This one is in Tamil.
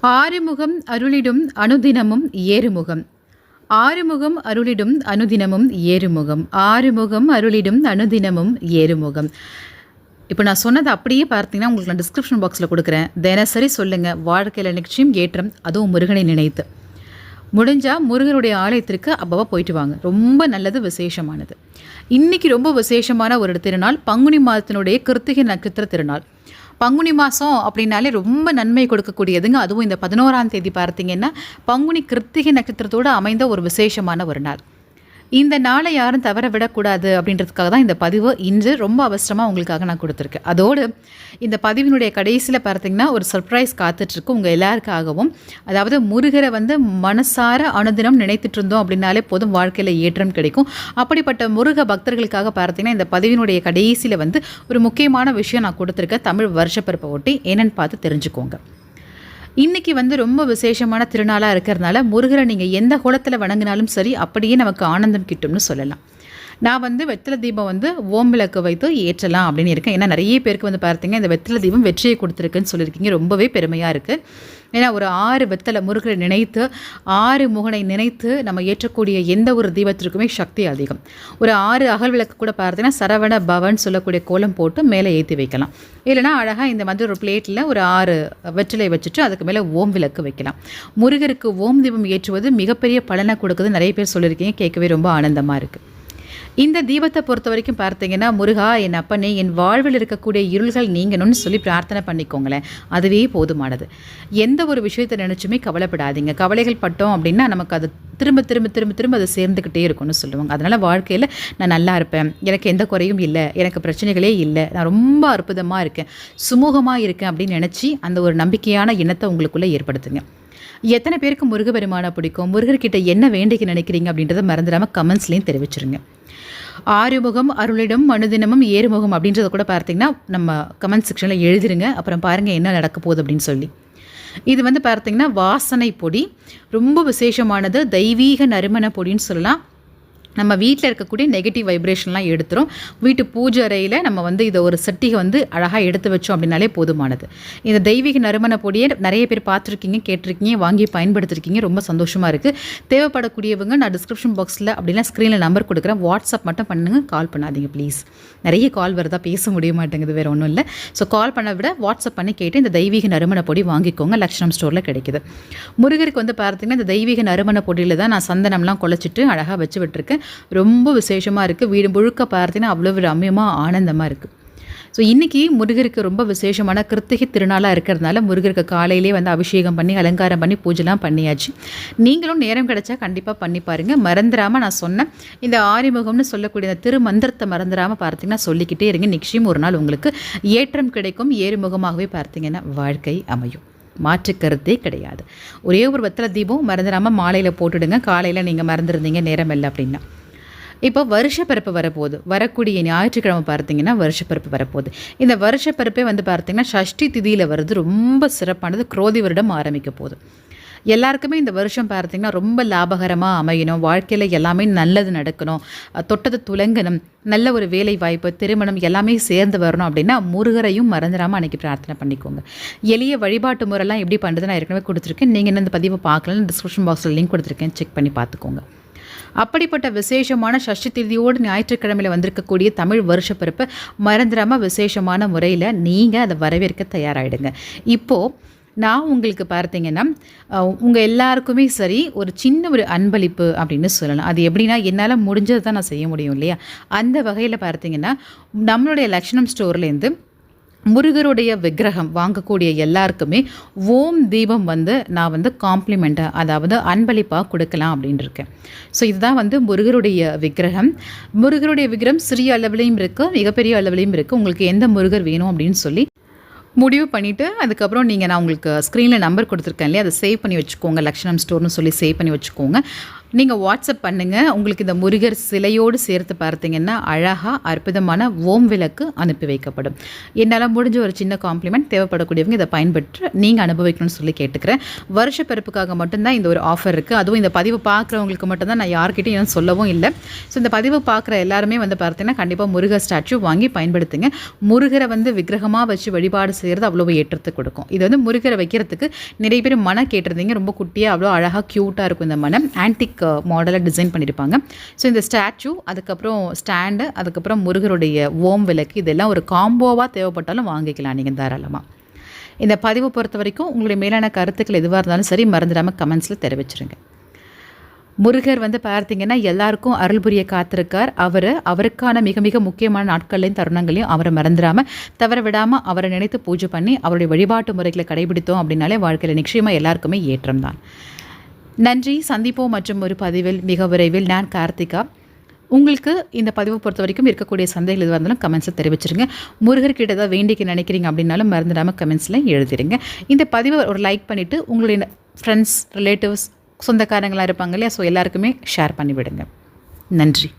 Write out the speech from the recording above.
ஆறுமுகம் அருளிடும் அனுதினமும் ஏறுமுகம். ஆறுமுகம் அருளிடும் அனுதினமும் ஏறுமுகம். ஆறுமுகம் அருளிடும் அனுதினமும் ஏறுமுகம். இப்போ நான் சொன்னது அப்படியே பார்த்தீங்கன்னா உங்களுக்கு நான் டிஸ்கிரிப்ஷன் பாக்ஸில் கொடுக்குறேன். தினசரி சொல்லுங்கள் வாழ்க்கையில் நிச்சயம் ஏற்றம் அதுவும் முருகனை நினைத்து. முடிஞ்சால் முருகனுடைய ஆலயத்திற்கு அப்பவா போயிட்டு வாங்க. ரொம்ப நல்லது விசேஷமானது. இன்றைக்கி ரொம்ப விசேஷமான ஒரு திருநாள் பங்குனி மாதத்தினுடைய கிருத்திகை நட்சத்திர திருநாள். பங்குனி மாதம் அப்படின்னாலே ரொம்ப நன்மை கொடுக்கக்கூடியதுங்க. அதுவும் இந்த பதினோராம் தேதி பார்த்தீங்கன்னா பங்குனி கிருத்திகை நட்சத்திரத்தோடு அமைந்த ஒரு விசேஷமான ஒரு நாள். இந்த நாளை யாரும் தவற விடக்கூடாது அப்படின்றதுக்காக தான் இந்த பதிவு இன்று ரொம்ப அவசரமாக உங்களுக்காக நான் கொடுத்துருக்கேன். அதோடு இந்த பதிவினுடைய கடைசியில் பார்த்தீங்கன்னா ஒரு சர்ப்ரைஸ் காத்துட்ருக்கு உங்கள் எல்லாருக்காகவும். அதாவது முருகரை வந்து மனசார அனுதினம் நினைத்துட்டு இருந்தோம் அப்படின்னாலே போதும் வாழ்க்கையில் ஏற்றம் கிடைக்கும். அப்படிப்பட்ட முருக பக்தர்களுக்காக பார்த்தீங்கன்னா இந்த பதிவினுடைய கடைசியில் வந்து ஒரு முக்கியமான விஷயம் நான் கொடுத்துருக்கேன். தமிழ் வருஷப்பிறப்பை ஒட்டி என்னென்னு பார்த்து தெரிஞ்சுக்கோங்க. இன்னைக்கு வந்து ரொம்ப விசேஷமான திருநாளாக இருக்கிறதுனால முருகரை நீங்கள் எந்த குளத்தில் வணங்கினாலும் சரி அப்படியே நமக்கு ஆனந்தம் கிட்டும்னு சொல்லலாம். நான் வந்து வெற்றில தீபம் வந்து ஓம் விளக்கு வைத்து ஏற்றலாம் அப்படின்னு இருக்கேன். ஏன்னா நிறைய பேருக்கு வந்து பார்த்தீங்க இந்த வெத்தலை தீபம் வெற்றியை கொடுத்துருக்குன்னு சொல்லியிருக்கீங்க. ரொம்பவே பெருமையாக இருக்குது ஏன்னா ஒரு ஆறு வெத்தலை முருகரை நினைத்து ஆறு முகனை நினைத்து நம்ம ஏற்றக்கூடிய எந்த ஒரு தீபத்திற்குமே சக்தி அதிகம். ஒரு ஆறு அகல் விளக்கு கூட பார்த்தீங்கன்னா சரவண பவன் சொல்லக்கூடிய கோலம் போட்டு மேலே ஏற்றி வைக்கலாம். இல்லைனா அழகாக இந்த மாதிரி ஒரு பிளேட்டில் ஒரு ஆறு வெற்றிலை வச்சுட்டு அதுக்கு மேலே ஓம் விளக்கு வைக்கலாம். முருகருக்கு ஓம் தீபம் ஏற்றுவது மிகப்பெரிய பலனை கொடுக்குது நிறைய பேர் சொல்லியிருக்கீங்க. கேட்கவே ரொம்ப ஆனந்தமாக இருக்குது இந்த தீபத்தை பொறுத்த வரைக்கும் பார்த்தீங்கன்னா முருகா என் அப்பனே என் வாழ்வில் இருக்கக்கூடிய இருள்கள் நீங்கணும்னு சொல்லி பிரார்த்தனை பண்ணிக்கோங்களேன். அதுவே போதுமானது. எந்த ஒரு விஷயத்தை நினச்சுமே கவலைப்படாதீங்க. கவலைகள் பட்டோம் அப்படின்னா நமக்கு அது திரும்ப திரும்ப திரும்ப திரும்ப அதை சேர்ந்துக்கிட்டே இருக்கும்னு சொல்லுவாங்க. அதனால் வாழ்க்கையில் நான் நல்லா இருப்பேன். எனக்கு எந்த குறையும் இல்லை. எனக்கு பிரச்சனைகளே இல்லை. நான் ரொம்ப அற்புதமாக இருக்கேன். சுமூகமாக இருக்கேன் அப்படின்னு நினச்சி அந்த ஒரு நம்பிக்கையான எண்ணத்தை உங்களுக்குள்ளே ஏற்படுத்துங்க. எத்தனை பேருக்கு முருகபெருமானை பிடிக்கும்? முருகர்கிட்ட என்ன வேண்டிக்க நினைக்கிறீங்க அப்படின்றத மறந்துடாமல் கமெண்ட்ஸ்லேயும் தெரிவிச்சிருங்க. ஆறுமுகம் அருளிடம் மனுதினமும் ஏறுமுகம் அப்படின்றத கூட பார்த்தீங்கன்னா நம்ம கமெண்ட் செக்ஷனில் எழுதிருங்க. அப்புறம் பாருங்கள் என்ன நடக்க போகுது அப்படின்னு சொல்லி. இது வந்து பார்த்தீங்கன்னா வாசனை பொடி ரொம்ப விசேஷமானது தெய்வீக நறுமண பொடின்னு சொல்லலாம். நம்ம வீட்டில் இருக்கக்கூடிய நெகட்டிவ் வைப்ரேஷன்லாம் எடுத்துரும். வீட்டு பூஜை அறையில் நம்ம வந்து இதை ஒரு சட்டிகை வந்து அழகாக எடுத்து வச்சோம் அப்படின்னாலே போதுமானது. இந்த தெய்வீக நறுமண பொடியை நிறைய பேர் பார்த்துருக்கீங்க கேட்டிருக்கீங்க வாங்கி பயன்படுத்திருக்கீங்க. ரொம்ப சந்தோஷமாக இருக்குது தேவைப்படக்கூடியவங்க நான் டிஸ்கிரிப்ஷன் பாக்ஸில் அப்படின்னா ஸ்க்ரீனில் நம்பர் கொடுக்குறேன். வாட்ஸ்அப் மட்டும் பண்ணுங்கள் கால் பண்ணாதீங்க ப்ளீஸ் நிறைய கால் வருதா? பேச முடிய மாட்டேங்குது வேறு ஒன்றும் இல்லை. ஸோ கால் பண்ண விட வாட்ஸ்அப் பண்ணி கேட்டு இந்த தெய்வீக நறுமண பொடி வாங்கிக்கோங்க. லக்ஷணம் ஸ்டோரில் கிடைக்குது. முருகருக்கு வந்து பார்த்தீங்கன்னா இந்த தெய்வீக நறுமண பொடியில் தான் நான் சந்தனம்லாம் குழச்சிட்டு அழகாக வச்சு விட்டுருக்கேன். ரொம்ப விசேஷமாக இருக்குது வீடு முழுக்க பார்த்தீங்கன்னா அவ்வளோ ரம்யமாக ஆனந்தமாக இருக்குது ஸோ இன்றைக்கி முருகருக்கு ரொம்ப விசேஷமான கிருத்திகை திருநாளாக இருக்கிறதுனால முருகருக்கு காலையிலே வந்து அபிஷேகம் பண்ணி அலங்காரம் பண்ணி பூஜைலாம் பண்ணியாச்சு. நீங்களும் நேரம் கிடைச்சா கண்டிப்பாக பண்ணி பாருங்கள் மறந்துடாமல் நான் சொன்னேன் இந்த ஆரிமுகம்னு சொல்லக்கூடிய இந்த திருமந்திரத்தை மறந்துடாமல் பார்த்தீங்கன்னா சொல்லிக்கிட்டே இருங்க. நிச்சயம் ஒரு நாள் உங்களுக்கு ஏற்றம் கிடைக்கும். ஏறுமுகமாகவே பார்த்தீங்கன்னா வாழ்க்கை அமையும். மாற்றுக்கருத்தே கிடையாது. ஒரே ஒரு வெத்தலை தீபம் மறந்துடாமல் மாலையில் போட்டுடுங்க. காலையில் நீங்கள் மறந்துருந்தீங்க நேரம் இல்லை அப்படின்னா. இப்போ வருஷப்பிறப்பு வரப்போகுது. வரக்கூடிய ஞாயிற்றுக்கிழமை பார்த்தீங்கன்னா வருஷப்பிறப்பு வரப்போகுது. இந்த வருஷப்பிறப்பே வந்து பார்த்தீங்கன்னா ஷஷ்டி திதியில் வருது ரொம்ப சிறப்பானது. குரோதி வருடம் ஆரம்பிக்க போகுது. எல்லாருக்குமே இந்த வருஷம் பார்த்திங்கன்னா ரொம்ப லாபகரமாக அமையணும். வாழ்க்கையில் எல்லாமே நல்லது நடக்கணும். தொட்டது துலங்கணும். நல்ல ஒரு வேலை வாய்ப்பு திருமணம் எல்லாமே சேர்ந்து வரணும் அப்படின்னா முருகரையும் மறந்துடாமல் அன்றைக்கி பிரார்த்தனை பண்ணிக்கோங்க. எளிய வழிபாட்டு முறைலாம் எப்படி பண்ணுறது நான் ஏற்கனவே கொடுத்துருக்கேன். நீங்கள் என்ன இந்த பதிவை பார்க்கலன்னு டிஸ்கிரிப்ஷன் பாக்ஸில் லிங்க் கொடுத்துருக்கேன். செக் பண்ணி பார்த்துக்கோங்க. அப்படிப்பட்ட விசேஷமான சஷ்டி திதியோடு ஞாயிற்றுக்கிழமையில் வந்திருக்கக்கூடிய தமிழ் வருஷப்பிறப்பு மறந்துடாமல் விசேஷமான முறையில் நீங்கள் அதை வரவேற்க தயாராகிடுங்க இப்போது நான் உங்களுக்கு பார்த்தீங்கன்னா உங்கள் எல்லாருக்குமே சரி ஒரு சின்ன ஒரு அன்பளிப்பு அப்படின்னு சொல்லலாம் அது எப்படின்னா என்னால் முடிஞ்சது தான் நான் செய்ய முடியும் இல்லையா? அந்த வகையில் பார்த்தீங்கன்னா நம்மளுடைய லக்ஷணம் ஸ்டோர்லேருந்து முருகருடைய விக்கிரகம் வாங்கக்கூடிய எல்லாருக்குமே ஓம் தீபம் வந்து நான் வந்து காம்ப்ளிமெண்ட்டாக அதாவது அன்பளிப்பாக கொடுக்கலாம் அப்படின்னு இருக்கேன் ஸோ இதுதான் வந்து முருகருடைய விக்கிரகம். முருகருடைய விக்கிரகம் சிறிய அளவுலேயும் இருக்குது மிகப்பெரிய அளவுலேயும் இருக்குது உங்களுக்கு எந்த முருகர் வேணும் அப்படின்னு சொல்லி முடிவு பண்ணிவிட்டு அதுக்கப்புறம் நீங்கள் நான் உங்களுக்கு ஸ்க்ரீனில் நம்பர் கொடுத்துருக்கேன் இல்லையா? அதை சேவ் பண்ணி வச்சுக்கோங்க லக்ஷணம் ஸ்டோர்னு சொல்லி சேவ் பண்ணி வச்சுக்கோங்க. நீங்கள் வாட்ஸ்அப் பண்ணுங்கள் உங்களுக்கு இந்த முருகர் சிலையோடு சேர்த்து பார்த்தீங்கன்னா அழகாக அற்புதமான ஓம் விளக்கு அனுப்பி வைக்கப்படும். என்னால் முடிஞ்ச ஒரு சின்ன காம்ப்ளிமெண்ட் தேவைப்படக்கூடியவங்க இதை பயன்பெற்று நீங்கள் அனுபவிக்கணும்னு சொல்லி கேட்டுக்கிறேன். வருஷ பிறப்புக்காக மட்டும்தான் இந்த ஒரு ஆஃபர் இருக்குது அதுவும் இந்த பதிவு பார்க்குறவங்களுக்கு மட்டும்தான் நான் யார்கிட்டையும் சொல்லவும் இல்லை. ஸோ இந்த பதிவு பார்க்குற எல்லாருமே வந்து பார்த்தீங்கன்னா கண்டிப்பாக முருகர் ஸ்டாச்சு வாங்கி பயன்படுத்துங்க. முருகரை வந்து விக்கிரகமாக வச்சு வழிபாடு செய்கிறது அவ்வளோ ஏற்றத்தை கொடுக்கும். இது வந்து முருகரை வைக்கிறதுக்கு நிறைய பேர் மனம் கேட்டிருந்தீங்க. ரொம்ப குட்டியாக அவ்வளோ அழகாக க்யூட்டாக இருக்கும் இந்த மனம். ஆன்டிக் மாடலை டிசைன் uh, பண்ணியிருப்பாங்க ஸோ இந்த ஸ்டாச்சு அதுக்கப்புறம் ஸ்டாண்டு அதுக்கப்புறம் முருகருடைய ஓம் விளக்கு இதெல்லாம் ஒரு காம்போவாக தேவைப்பட்டாலும் வாங்கிக்கலாம் நீங்கள் தாராளமாக இந்த பதிவு பொறுத்த வரைக்கும் உங்களுடைய மேலான கருத்துக்கள் எதுவாக இருந்தாலும் சரி மறந்துடாமல் கமெண்ட்ஸில் தெரிவிச்சிருங்க. முருகர் வந்து பார்த்தீங்கன்னா எல்லாருக்கும் அருள் புரிய காத்திருக்கார். அவர் அவருக்கான மிக மிக முக்கியமான நாட்கள்லையும் தருணங்களையும் அவரை மறந்துடாமல் தவற விடாமல் அவரை நினைத்து பூஜை பண்ணி அவருடைய வழிபாட்டு முறைகளை கடைபிடித்தோம் அப்படின்னாலே வாழ்க்கையில் நிச்சயமாக எல்லாருக்குமே ஏற்றம் தான். நன்றி சந்திப்போம் மற்றும் ஒரு பதிவில் மிக விரைவில். நான் கார்த்திகா. உங்களுக்கு இந்த பதிவை பொறுத்த வரைக்கும் இருக்கக்கூடிய சந்தைகள் எதுவாக இருந்தாலும் கமெண்ட்ஸை தெரிவிச்சிருங்க. முருகர்கிட்ட ஏதாவது வேண்டிக்க நினைக்கிறீங்க அப்படின்னாலும் மறந்துடாமல் கமெண்ட்ஸில் எழுதிடுங்க இந்த பதிவை ஒரு லைக் பண்ணிவிட்டு உங்களுடைய ஃப்ரெண்ட்ஸ் ரிலேட்டிவ்ஸ் சொந்தக்காரங்களாக இருப்பாங்க இல்லையா? ஸோ எல்லாருக்குமே ஷேர் பண்ணிவிடுங்க. நன்றி.